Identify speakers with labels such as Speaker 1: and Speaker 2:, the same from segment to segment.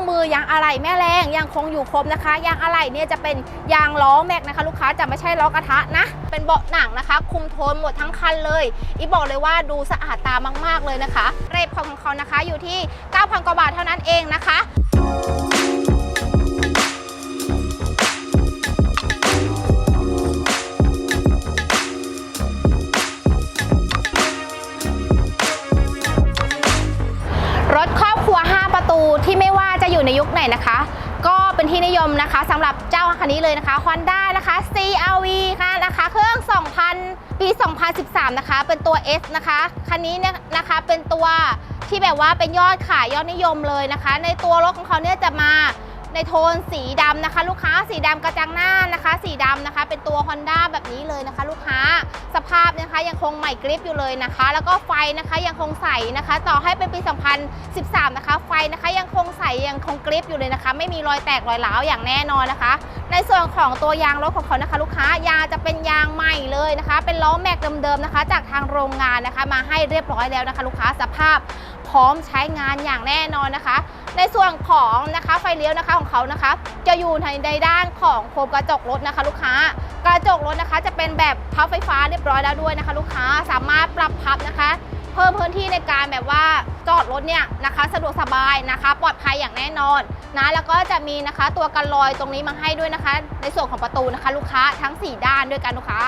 Speaker 1: รื่องมือยางอะไหล่แม่แรงยังคงอยู่ครบนะคะยางอะไหล่เนี่ยจะเป็นยางล้อแม็กนะคะ ลูกค้าจะไม่ใช่ล้อกระทะนะ เป็นเบาะหนังนะคะ คุมโทนหมดทั้งคันเลยอีบอกเลยว่าดูสะอาดตามาก ๆเลยนะคะ เรทของเขานะคะอยู่ที่ 9,000กว่าบาทเท่านั้นเองนะคะรถครอบครัว 5 ประตูที่ไม่ อยู่ในยุคไหนนะคะ ก็เป็นที่นิยมนะคะสำหรับเจ้าคันนี้เลยนะคะ Honda นะคะ CRV ค่ะนะคะเครื่อง 2000 ปี 2013 นะคะ เป็นตัว S นะคะคันนี้เนี่ยนะคะเป็นตัวที่แบบว่าเป็นยอดขายยอดนิยมเลยนะคะ ในตัวรถของเขาเนี่ยจะมา ในโทนสีดำนะคะ ลูกค้าสีดำกระจังหน้านะคะ สีดำนะคะ เป็นตัว Honda แบบนี้เลยนะคะ ลูกค้าสภาพนะคะยังคงใหม่กริปอยู่เลยนะคะ แล้วก็ไฟนะคะยังคงใสนะคะ ต่อให้เป็นปี 2013 นะคะ ไฟนะคะยังคงใสยังคงกริปอยู่เลยนะคะ ไม่มีรอยแตกรอยร้าวอย่างแน่นอนนะคะ ในส่วนของตัวยางรถของเขานะคะ ลูกค้ายางจะเป็นยางใหม่เลยนะคะ เป็นล้อแม็กเดิมๆนะคะ จากทางโรงงานนะคะ มาให้เรียบร้อยแล้วนะคะ ลูกค้าสภาพ พร้อมใช้งานอย่างแน่นอนนะคะ ในส่วนของนะคะไฟเลี้ยวนะคะของเขานะคะ จะอยู่ในในด้านของโคมกระจกรถนะคะ ลูกค้ากระจกรถนะคะจะเป็นแบบพับไฟฟ้าเรียบร้อยแล้วด้วยนะคะ ลูกค้าสามารถปรับพับนะคะ เพิ่มพื้นที่ในการแบบว่าจอดรถเนี่ยนะคะสะดวกสบายนะคะ ปลอดภัยอย่างแน่นอนนะแล้วก็จะมีนะคะตัวกันลอยตรงนี้มาให้ด้วยนะคะ ในส่วนของประตูนะคะ ลูกค้าทั้ง 4 ด้านด้วยกันลูกค้า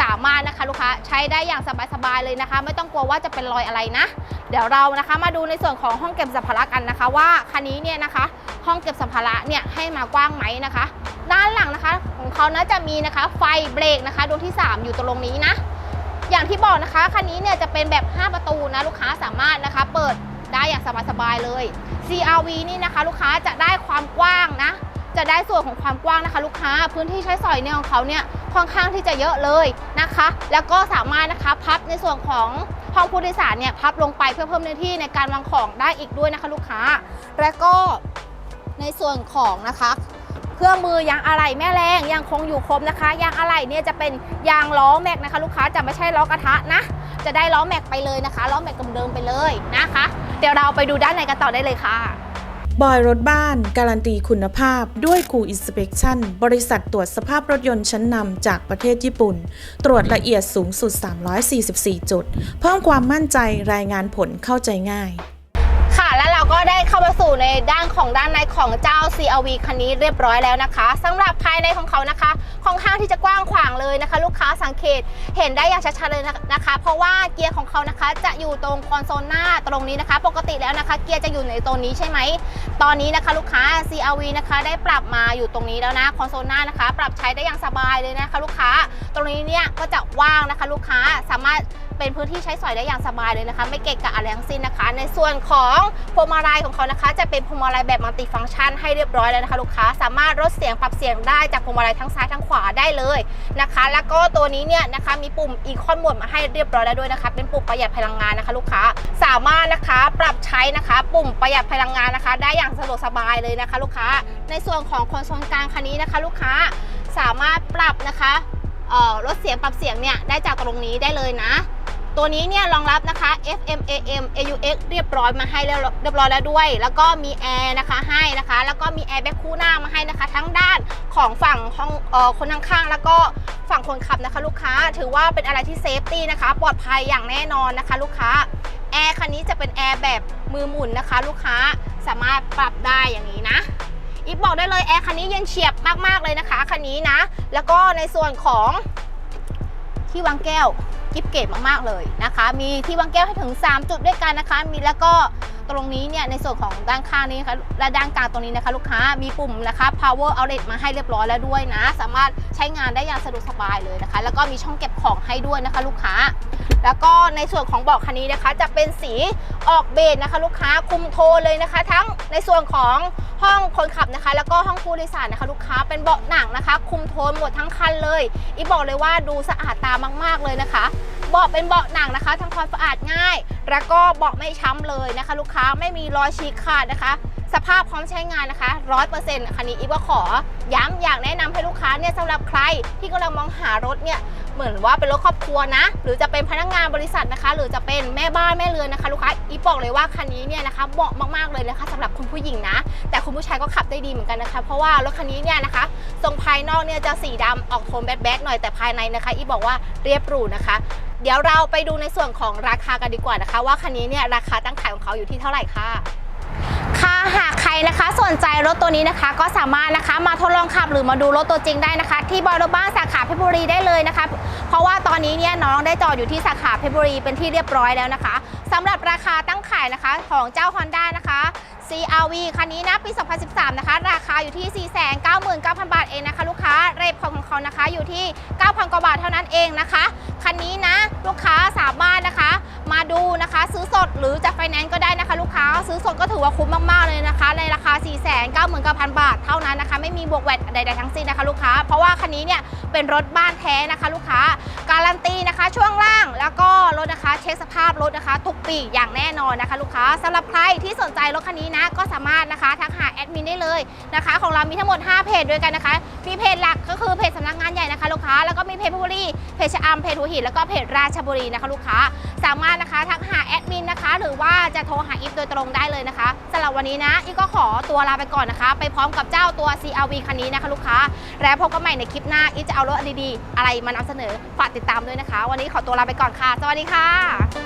Speaker 1: สามารถนะคะลูกค้าใช้ได้อย่างสบายๆเลยนะคะ ไม่ต้องกลัวว่าจะเป็นรอยอะไรนะ เดี๋ยวเรานะคะมาดูในส่วนของห้องเก็บสัมภาระกันนะคะ ว่าคันนี้เนี่ยนะคะ ห้องเก็บสัมภาระเนี่ยให้มากว้างไหมนะคะ ด้านหลังนะคะของเขานะจะมีนะคะไฟเบรกนะคะดวงที่ 3 อยู่ตรงนี้นะ อย่างที่บอกนะคะคันนี้เนี่ยจะเป็นแบบ 5 ประตูนะลูกค้าสามารถนะคะ เปิดได้อย่างสบายๆเลย CRV นี่นะคะ ลูกค้าจะได้ความกว้างนะ จะได้ส่วนของความกว้างนะคะ ลูกค้าพื้นที่ใช้สอยเนี่ยของเขาเนี่ยค่อนข้างที่จะเยอะเลยนะคะ แล้วก็สามารถนะคะพับในส่วนของห้องผู้โดยสารเนี่ยพับลงไปเพื่อเพิ่มเนื้อที่ในการวางของได้อีกด้วยนะคะ ลูกค้า แล้วก็ในส่วนของนะคะ เครื่องมือยางอะไหล่แม่แรงยังคงอยู่ครบนะคะ ยางอะไหล่เนี่ยจะเป็นยางล้อแม็กนะคะ ลูกค้าจะไม่ใช่ล้อกระทะนะ จะได้ล้อแม็กไปเลยนะคะล้อแม็กเดิมๆไปเลยนะคะ เดี๋ยวเราไปดูด้านในกันต่อได้เลยค่ะ
Speaker 2: บอยรถบ้าน การันตีคุณภาพด้วยคูอินสเป t ชั่นบริษัทตรวจสภาพรถยนต์ชั้นนำจากประเทศญี่ปุ่น ตรวจละเอียดสูงสุด 344 จุด เพิ่มความมั่นใจรายงานผลเข้าใจง่าย
Speaker 1: ได้เข้ามาสู่ในด้านของด้านในของเจ้า CRV คันนี้เรียบร้อยแล้วนะคะสำหรับภายในของเขานะคะค่อนข้างที่จะกว้างขวางเลยนะคะ ลูกค้าสังเกตเห็นได้อย่างชัดๆเลยนะคะ เพราะว่าเกียร์ของเขานะคะจะอยู่ตรงคอนโซลหน้าตรงนี้นะคะ ปกติแล้วนะคะ เกียร์จะอยู่ในตัวนี้ใช่ไหมตอนนี้นะคะ ลูกค้า CRV นะคะได้ปรับมาอยู่ตรงนี้แล้วนะคอนโซลหน้านะคะ ปรับใช้ได้อย่างสบายเลยนะคะ ลูกค้าตรงนี้เนี่ยก็จะว่างนะคะ ลูกค้าสามารถ เป็นพื้นที่ใช้สอยได้อย่างสบายเลยนะคะ ไม่เกะกะอะไรทั้งสิ้นนะคะ ในส่วนของพวงมาลัยของเขานะคะ จะเป็นพวงมาลัยแบบมัลติฟังก์ชันให้เรียบร้อยแล้วนะคะ ลูกค้าสามารถลดเสียงปรับเสียงได้จากพวงมาลัยทั้งซ้ายทั้งขวาได้เลยนะคะ แล้วก็ตัวนี้เนี่ยนะคะมีปุ่มอีคอนโหมดมาให้เรียบร้อยแล้วด้วยนะคะ เป็นปุ่มประหยัดพลังงานนะคะ ลูกค้าสามารถนะคะปรับใช้นะคะ ปุ่มประหยัดพลังงานนะคะ ได้อย่างสะดวกสบายเลยนะคะ ลูกค้า ในส่วนของคอนโซลกลางคันนี้นะคะ ลูกค้าสามารถปรับนะคะ ลดเสียงปรับเสียงเนี่ยได้จากตรงนี้ได้เลยนะ ตัวนี้เนี่ยรองรับนะคะ FM AM AUX เรียบร้อยมาให้เรียบร้อยแล้วด้วย แล้วก็มีแอร์นะคะให้นะคะ แล้วก็มีแอร์แบ็คคู่หน้ามาให้นะคะ ทั้งด้านของฝั่งห้องออคนข้างๆแล้วก็ฝั่งคนขับนะคะ ลูกค้าถือว่าเป็นอะไรที่เซฟตี้นะคะ ปลอดภัยอย่างแน่นอนนะคะ ลูกค้าแอร์คันนี้จะเป็นแอร์แบบมือหมุนนะคะ ลูกค้าสามารถปรับได้อย่างนี้นะอีฟบอกได้เลยแอร์คันนี้เย็นเฉียบมากๆเลยนะคะคันนี้นะ แล้วก็ในส่วนของที่วางแก้วกิฟเกตมากๆเลยนะคะ มีที่วางแก้วให้ถึง 3 จุดด้วยกันนะคะ มีแล้วก็ ตรงนี้เนี่ยในส่วนของด้านข้างนี้นะคะและด้านกลางตรงนี้นะคะ ลูกค้ามีปุ่มนะคะ power outlet มาให้เรียบร้อยแล้วด้วยนะ สามารถใช้งานได้อย่างสะดวกสบายเลยนะคะ แล้วก็มีช่องเก็บของให้ด้วยนะคะ ลูกค้า แล้วก็ในส่วนของเบาะคันนี้นะคะ จะเป็นสีออกเบจนะคะ ลูกค้าคุมโทนเลยนะคะ ทั้งในส่วนของห้องคนขับนะคะ แล้วก็ห้องผู้โดยสารนะคะ ลูกค้าเป็นเบาะหนังนะคะ คุมโทนหมดทั้งคันเลยอีบอกเลยว่าดูสะอาดตามาก ๆเลยนะคะ เบาะเป็นเบาะหนังนะคะทำความสะอาดง่าย แล้วก็เบาะไม่ช้ำเลยนะคะ ลูกค้าไม่มีรอยฉีกขาดนะคะ สภาพพร้อมใช้งานนะคะร้อยเปอร์เซ็นต์คันนี้อีฟก็ขอ ย้ำอยากแนะนำให้ลูกค้าเนี่ยสำหรับใครที่กำลังมองหารถเนี่ยเหมือนว่าเป็นรถครอบครัวนะ หรือจะเป็นพนักงานบริษัทนะคะ หรือจะเป็นแม่บ้านแม่เรือนนะคะ ลูกค้าอีบอกเลยว่าคันนี้เนี่ยนะคะเหมาะมากๆเลยนะคะสำหรับคุณผู้หญิงนะ แต่คุณผู้ชายก็ขับได้ดีเหมือนกันนะคะ เพราะว่ารถคันนี้เนี่ยนะคะทรงภายนอกเนี่ยจะสีดำออกโทนแบดๆหน่อยแต่ภายในนะคะ อีบอกว่าเรียบหรูนะคะ เดี๋ยวเราไปดูในส่วนของราคากันดีกว่านะคะ ว่าคันนี้เนี่ยราคาตั้งขายของเขาอยู่ที่เท่าไหร่ค่ะค่ะหากใครนะคะสนใจรถตัวนี้นะคะ ก็สามารถนะคะมาทดลองขับหรือมาดูรถตัวจริงได้นะคะ ที่บอยรถบ้านสาขาเพชรบุรีได้เลยนะคะ เพราะว่าตอนนี้เนี่ยน้องได้จอดอยู่ที่สาขาเพชรบุรีเป็นที่เรียบร้อยแล้วนะคะ สำหรับราคาตั้งขายนะคะของเจ้า Honda นะคะ CRV คันนี้นะปี 2013 นะคะ ราคาอยู่ที่ 499,000 บาทเองนะคะ ลูกค้าเรทของเขานะคะอยู่ที่ 9,000 กว่าบาทเท่านั้นเองนะคะ คันนี้นะลูกค้าสามารถนะคะ มาดูนะคะซื้อสดหรือจะไฟแนนซ์ก็ได้นะคะ ลูกค้าซื้อสดก็ถือว่าคุ้มมากๆเลยนะคะ ในราคา 499,000 บาทเท่านั้นนะคะ ไม่มีบวกแวดใดๆทั้งสิ้นนะคะลูกค้า เพราะว่าคันนี้เนี่ยเป็นรถบ้านแท้นะคะ ลูกค้าการันตีนะคะช่วงล่างแล้วก็ สภาพรถนะคะ ทุกปีอย่างแน่นอนนะคะลูกค้าสำหรับใครที่สนใจรถคันนี้นะ ก็สามารถนะคะทักหาแอดมินได้เลยนะคะ ของเรามีทั้งหมด 5 เพจด้วยกันนะคะ มีเพจหลักก็คือเพจสำนักงานใหญ่นะคะลูกค้าแล้วก็มีเพจผู้บริ เพจชะอำเพจหัวหินแล้วก็เพจราชบุรีนะคะลูกค้า สามารถนะคะทักหาแอดมินนะคะ หรือว่าจะโทรหาอีฟโดยตรงได้เลยนะคะสำหรับวันนี้นะอีฟก็ขอตัวลาไปก่อนนะคะ ไปพร้อมกับเจ้าตัว CRV คันนี้นะคะลูกค้า แล้วพบกันใหม่ในคลิปหน้าอีฟจะเอารถดีๆอะไรมานำเสนอฝากติดตามด้วยนะคะ วันนี้ขอตัวลาไปก่อนค่ะ สวัสดีค่ะ